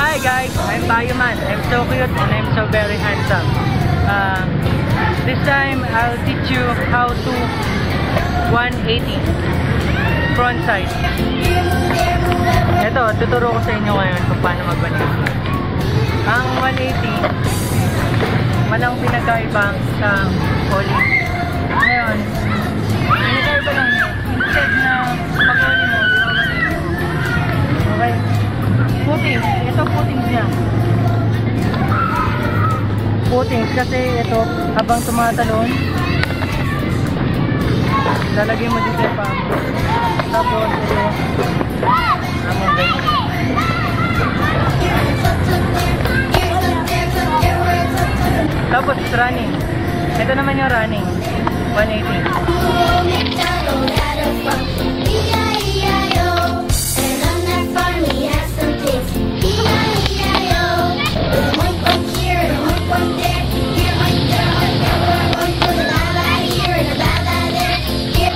Hi guys, I'm Bioman. I'm so cute and I'm so very handsome. Uh, this time, I'll teach you how to 180 front side. Ito, tuturo ko sa inyo ngayon kung paano mag 180. Ang 180, walang pinagkaiba sa ollie. Footings. Ito footings niya. Footings kasi ito habang tumatalon lalagay mo dito pa. Tapos ito. Tapos running. Ito naman yung running. 180.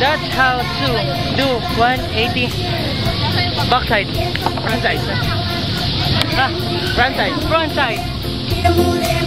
That's how to do 180 backside. Front side. Ah, front side. Front side.